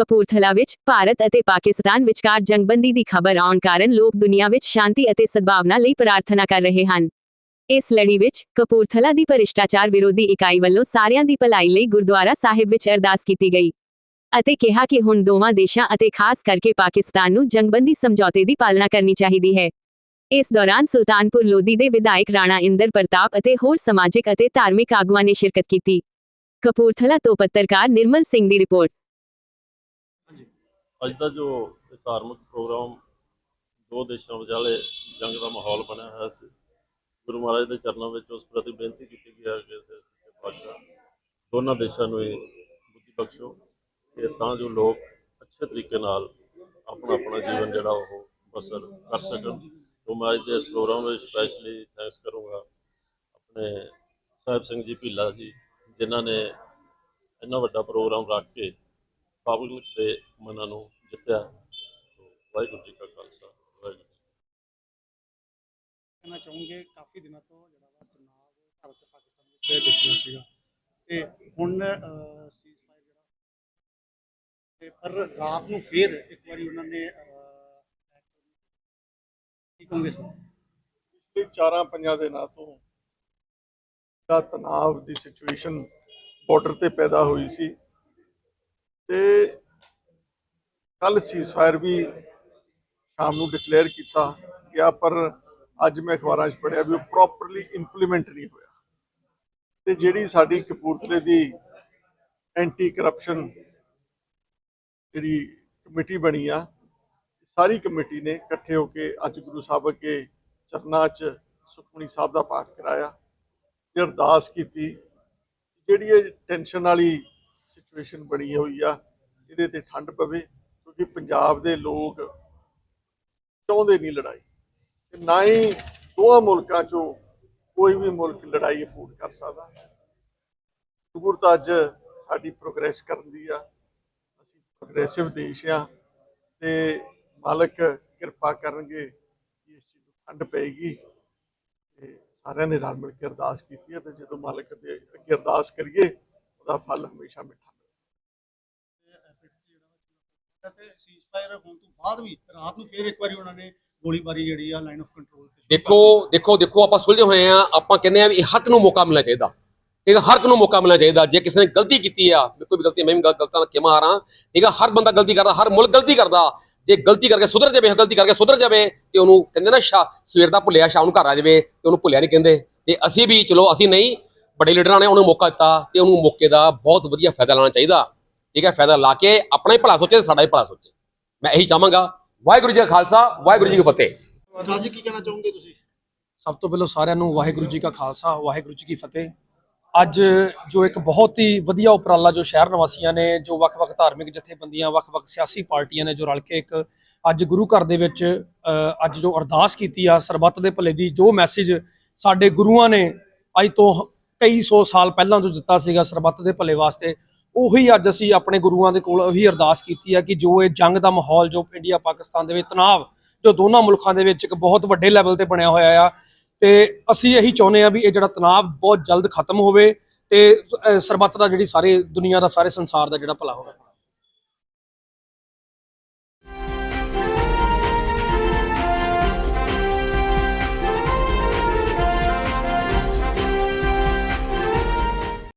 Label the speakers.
Speaker 1: ਕਪੂਰਥਲਾ ਵਿੱਚ, ਭਾਰਤ ਅਤੇ ਪਾਕਿਸਤਾਨ ਵਿਚਕਾਰ ਜੰਗਬੰਦੀ ਦੀ ਖਬਰ ਆਉਣ ਕਾਰਨ ਲੋਕ ਦੁਨੀਆ ਵਿੱਚ ਸ਼ਾਂਤੀ ਅਤੇ ਸਦਭਾਵਨਾ ਲਈ ਪ੍ਰਾਰਥਨਾ ਕਰ ਰਹੇ ਹਨ। ਇਸ ਲੜੀ ਵਿੱਚ, ਕਪੂਰਥਲਾ ਦੀ ਭ੍ਰਿਸ਼ਟਾਚਾਰ ਵਿਰੋਧੀ ਇਕਾਈ ਵੱਲੋਂ ਸਾਰਿਆਂ ਦੀ ਭਲਾਈ ਲਈ ਗੁਰਦੁਆਰਾ ਸਾਹਿਬ ਵਿੱਚ ਅਰਦਾਸ ਕੀਤੀ ਗਈ ਅਤੇ ਕਿਹਾ ਕਿ ਹੁਣ ਦੋਵਾਂ ਦੇਸ਼ਾਂ ਅਤੇ ਖਾਸ ਕਰਕੇ ਪਾਕਿਸਤਾਨ ਨੂੰ ਜੰਗਬੰਦੀ ਸਮਝੌਤੇ ਦੀ ਪਾਲਣਾ ਕਰਨੀ ਚਾਹੀਦੀ ਹੈ। ਇਸ ਦੌਰਾਨ ਸੁਲਤਾਨਪੁਰ ਲੋਧੀ ਦੇ ਵਿਧਾਇਕ ਰਾਣਾ ਇੰਦਰ ਪ੍ਰਤਾਪ ਅਤੇ ਹੋਰ ਸਮਾਜਿਕ ਅਤੇ ਧਾਰਮਿਕ ਆਗੂਆਂ ਨੇ ਸ਼ਿਰਕਤ ਕੀਤੀ। ਕਪੂਰਥਲਾ ਤੋਂ ਪੱਤਰਕਾਰ ਨਿਰਮਲ ਸਿੰਘ ਦੀ ਰਿਪੋਰਟ।
Speaker 2: ਅੱਜ ਦਾ ਜੋ ਇਹ ਧਾਰਮਿਕ ਪ੍ਰੋਗਰਾਮ ਦੋ ਦੇਸ਼ਾਂ ਵਿਚਾਲੇ ਜੰਗ ਦਾ ਮਾਹੌਲ ਬਣਿਆ ਹੋਇਆ ਸੀ, ਗੁਰੂ ਮਹਾਰਾਜ ਦੇ ਚਰਨਾਂ ਵਿੱਚ ਉਸ ਪ੍ਰਤੀ ਬੇਨਤੀ ਕੀਤੀ ਗਈ ਹੈ ਕਿ ਸੱਚੇ ਪਾਤਸ਼ਾਹ ਦੋਨਾਂ ਦੇਸ਼ਾਂ ਨੂੰ ਇਹ ਬੁੱਧੀ ਬਖਸ਼ੋ ਕਿ ਤਾਂ ਜੋ ਲੋਕ ਅੱਛੇ ਤਰੀਕੇ ਨਾਲ ਆਪਣਾ ਆਪਣਾ ਜੀਵਨ ਜਿਹੜਾ ਉਹ ਬਸਰ ਕਰ ਸਕਣ। ਤੋਂ ਮੈਂ ਅੱਜ ਦੇ ਇਸ ਪ੍ਰੋਗਰਾਮ ਵਿੱਚ ਸਪੈਸ਼ਲੀ ਥੈਂਕਸ ਕਰੂੰਗਾ ਆਪਣੇ ਸਾਹਿਬ ਸਿੰਘ ਜੀ ਭੀਲਾ ਜੀ, ਜਿਨ੍ਹਾਂ ਨੇ ਇੰਨਾ ਵੱਡਾ ਪ੍ਰੋਗਰਾਮ ਰੱਖ ਕੇ ਪਬਲਿਕ ਦੇ ਮਨਾਂ ਨੂੰ ਜਿੱਤਿਆ ਵਾਹਿਗੁਰੂ ਜੀ ਕਾ ਖਾਲਸਾ ਵਾਹਿਗੁਰੂ ਜੀ
Speaker 3: ਕਹਿਣਾ ਚਾਹੂੰਗੇ ਕਾਫੀ ਦਿਨਾਂ ਤੋਂ ਜਿਹੜਾ ਵਾ ਤਣਾਅ ਭਾਰਤ ਤੇ ਪਾਕਿਸਤਾਨ ਵਿੱਚ ਦੇਖਿਆ ਸੀਗਾ। ਤੇ ਹੁਣ ਸੀਜ਼ ਫਾਇਰ ਜਿਹੜਾ ਤੇ ਪਰ ਰਾਤ ਨੂੰ ਫੇਰ ਇੱਕ ਵਾਰੀ ਉਹਨਾਂ ਨੇ ਕੀ ਕਹੋਗੇ ਸਰ?
Speaker 4: ਪਿਛਲੇ ਚਾਰਾਂ ਪੰਜਾਂ ਦਿਨਾਂ ਤੋਂ ਦਾ ਤਣਾਅ ਦੀ ਸਿਚੁਏਸ਼ਨ ਬਾਰਡਰ ਤੇ ਪੈਦਾ ਹੋਈ ਸੀ। ਤੇ ਕੱਲ ਸੀਜ਼ਫਾਇਰ ਵੀ ਸ਼ਾਮ ਨੂੰ ਡਿਕਲੇਅਰ ਕੀਤਾ ਗਿਆ, ਪਰ ਅੱਜ ਮੈਂ ਅਖਬਾਰਾਂ 'ਚ ਪੜ੍ਹਿਆ ਵੀ ਉਹ ਪ੍ਰੋਪਰਲੀ ਇੰਪਲੀਮੈਂਟ ਨਹੀਂ ਹੋਇਆ। ਤੇ ਜਿਹੜੀ ਸਾਡੀ ਕਪੂਰਥਲੇ ਦੀ ਐਂਟੀ ਕਰਪਸ਼ਨ ਜਿਹੜੀ ਕਮੇਟੀ ਬਣੀ ਆ, ਸਾਰੀ ਕਮੇਟੀ ਨੇ ਇਕੱਠੇ ਹੋ ਕੇ ਅੱਜ ਗੁਰੂ ਸਾਹਿਬ ਅੱਗੇ ਚਰਨਾਂ 'ਚ ਸੁਖਮਨੀ ਸਾਹਿਬ ਦਾ ਪਾਠ ਕਰਾਇਆ ਤੇ ਅਰਦਾਸ ਕੀਤੀ। ਜਿਹੜੀ ਇਹ ਟੈਨਸ਼ਨ ਵਾਲੀ ਸਿਚੁਏਸ਼ਨ ਬਣੀ ਹੋਈ ਆ, ਇਹਦੇ ਤੇ ਠੰਡ ਪਵੇ, ਕਿਉਂਕਿ ਪੰਜਾਬ ਦੇ ਲੋਕ ਚਾਹੁੰਦੇ ਨਹੀਂ ਲੜਾਈ। ਤੇ ਨਾ ਹੀ ਦੋਹਾਂ ਮੁਲਕਾਂ 'ਚੋਂ ਕੋਈ ਵੀ ਮੁਲਕ ਲੜਾਈ ਅਫੋਰਡ ਕਰ ਸਕਦਾ। ਜ਼ਰੂਰਤ ਅੱਜ ਸਾਡੀ ਪ੍ਰੋਗਰੈਸ ਕਰਨ ਦੀ ਆ। ਅਸੀਂ ਪ੍ਰੋਗਰੈਸਿਵ ਦੇਸ਼ ਆ ਤੇ ਮਾਲਕ ਕਿਰਪਾ ਕਰਨਗੇ ਕਿ ਇਸ ਚੀਜ਼ ਨੂੰ ਠੰਡ ਪਏਗੀ। ਤੇ ਸਾਰਿਆਂ ਨੇ ਰਲ ਮਿਲ ਕੇ ਅਰਦਾਸ ਕੀਤੀ ਹੈ ਤੇ ਜਦੋਂ ਮਾਲਕ ਦੇ ਅੱਗੇ ਅਰਦਾਸ ਕਰੀਏ ਉਹਦਾ ਫਲ ਹਮੇਸ਼ਾ ਮਿੱਠਾ ਮਿਲਦਾ।
Speaker 3: ਤੇ ਸੀਜ਼ ਫਾਇਰ ਹੋਣ ਤੋਂ ਬਾਅਦ ਵੀ ਰਾਤ ਨੂੰ ਫੇਰ ਇੱਕ ਵਾਰੀ ਉਹਨਾਂ ਨੇ ਗੋਲੀਬਾਰੀ ਜਿਹੜੀ ਆ ਲਾਈਨ ਆਫ ਕੰਟਰੋਲ ਤੇ ਸ਼ੁਰੂ
Speaker 5: ਦੇਖੋ ਦੇਖੋ ਦੇਖੋ ਆਪਾਂ ਸੁਲਝੇ ਹੋਏ ਆ ਆਪਾਂ ਕਹਿੰਦੇ ਆ ਵੀ ਹੱਕ ਨੂੰ ਮੌਕਾ ਮਿਲਣਾ ਚਾਹੀਦਾ। ਠੀਕ ਹੈ ਹਰ ਇੱਕ ਨੂੰ ਮੌਕਾ ਮਿਲਣਾ ਚਾਹੀਦਾ। ਜੇ ਕਿਸੇ ਨੇ ਗਲਤੀ ਕੀਤੀ ਆ ਕੋਈ ਵੀ ਗਲਤੀ ਮੈਂ ਵੀ ਗਲ- ਗਲਤਾਂ ਕਿਵੇਂ ਹਾਰਾਂ ਠੀਕ ਹੈ ਹਰ ਬੰਦਾ ਗਲਤੀ ਕਰਦਾ ਹਰ ਮੁਲਕ ਗਲਤੀ ਕਰਦਾ। ਜੇ ਗਲਤੀ ਕਰਕੇ ਸੁਧਰ ਜਾਵੇ ਗਲਤੀ ਕਰਕੇ ਸੁਧਰ ਜਾਵੇ ਤੇ ਉਹਨੂੰ ਕਹਿੰਦੇ ਨਾ ਸ਼ਾ ਸਵੇਰ ਦਾ ਭੁੱਲਿਆ ਸ਼ਾਮ ਨੂੰ ਘਰ ਆ ਜਾਵੇ ਤੇ ਉਹਨੂੰ ਭੁੱਲਿਆ ਨਹੀਂ ਕਹਿੰਦੇ। ਤੇ ਅਸੀਂ ਵੀ ਚਲੋ ਅਸੀਂ ਨਹੀਂ ਵੱਡੇ ਲੀਡਰਾਂ ਨੇ ਉਹਨੂੰ ਮੌਕਾ ਦਿੱਤਾ ਤੇ ਉਹਨੂੰ ਮੌਕੇ ਦਾ ਬਹੁਤ ਵਧੀਆ ਫਾਇਦਾ ਲੈਣਾ ਚਾਹੀਦਾ। ਠੀਕ ਹੈ ਫਾਇਦਾ ਲਾ ਕੇ ਆਪਣਾ ਹੀ ਭਲਾ ਸੋਚੇ ਤੇ ਸਾਡਾ ਹੀ ਭਲਾ ਸੋਚੇ। ਮੈਂ ਇਹੀ ਚਾਹਾਂਗਾ ਵਾਹਿਗੁਰੂ ਜੀ ਕਾ ਖਾਲਸਾ ਵਾਹਿਗੁਰੂ ਜੀ ਕੀ ਫਤਿਹ।
Speaker 3: ਰਾਜੀ ਕੀ ਕਹਿਣਾ ਚਾਹੋਗੇ ਤੁਸੀਂ?
Speaker 6: ਸਭ ਤੋਂ ਪਹਿਲਾਂ ਸਾਰਿਆਂ ਨੂੰ ਵਾਹਿਗੁਰੂ ਜੀ ਕਾ ਖਾਲਸਾ ਵਾਹਿਗੁਰੂ ਜੀ ਕੀ ਫਤਿਹ। ਅੱਜ ਜੋ ਇੱਕ ਬਹੁਤ ਹੀ ਵਧੀਆ ਉਪਰਾਲਾ ਜੋ ਸ਼ਹਿਰ ਨਿਵਾਸੀਆਂ ਨੇ ਜੋ ਵੱਖ-ਵੱਖ ਧਾਰਮਿਕ ਜਥੇਬੰਦੀਆਂ ਵੱਖ-ਵੱਖ ਸਿਆਸੀ ਪਾਰਟੀਆਂ ਨੇ ਜੋ ਰਲ ਕੇ ਇੱਕ ਅੱਜ ਗੁਰੂ ਘਰ ਦੇ ਵਿੱਚ ਅੱਜ ਜੋ ਅਰਦਾਸ ਕੀਤੀ ਆ ਸਰਬੱਤ ਦੇ ਭਲੇ ਦੀ ਜੋ ਮੈਸੇਜ ਸਾਡੇ ਗੁਰੂਆਂ ਨੇ ਅੱਜ ਤੋਂ ਕਈ ਸੌ ਸਾਲ ਪਹਿਲਾਂ ਜੋ ਦਿੱਤਾ ਸੀਗਾ ਸਰਬੱਤ ਦੇ ਭਲੇ ਵਾਸਤੇ, ਉਹੀ ਅੱਜ ਅਸੀਂ ਆਪਣੇ ਗੁਰੂਆਂ ਦੇ ਕੋਲ ਉਹੀ ਅਰਦਾਸ ਕੀਤੀ ਆ ਕਿ ਜੋ ਇਹ ਜੰਗ ਦਾ ਮਾਹੌਲ, ਜੋ ਇੰਡੀਆ ਪਾਕਿਸਤਾਨ ਦੇ ਵਿੱਚ ਤਣਾਅ, ਜੋ ਦੋਨਾਂ ਮੁਲਕਾਂ ਦੇ ਵਿੱਚ ਇੱਕ ਬਹੁਤ ਵੱਡੇ ਲੈਵਲ ਤੇ ਬਣਿਆ ਹੋਇਆ ਆ, ਤੇ ਅਸੀਂ ਇਹੀ ਚਾਹੁੰਦੇ ਆ ਵੀ ਇਹ ਜਿਹੜਾ ਤਣਾਅ ਬਹੁਤ ਜਲਦ ਖਤਮ ਹੋਵੇ ਤੇ ਸਰਬੱਤ ਦਾ ਜਿਹੜੀ ਸਾਰੇ ਦੁਨੀਆ ਦਾ, ਸਾਰੇ ਸੰਸਾਰ ਦਾ ਜਿਹੜਾ ਭਲਾ ਹੋਵੇ।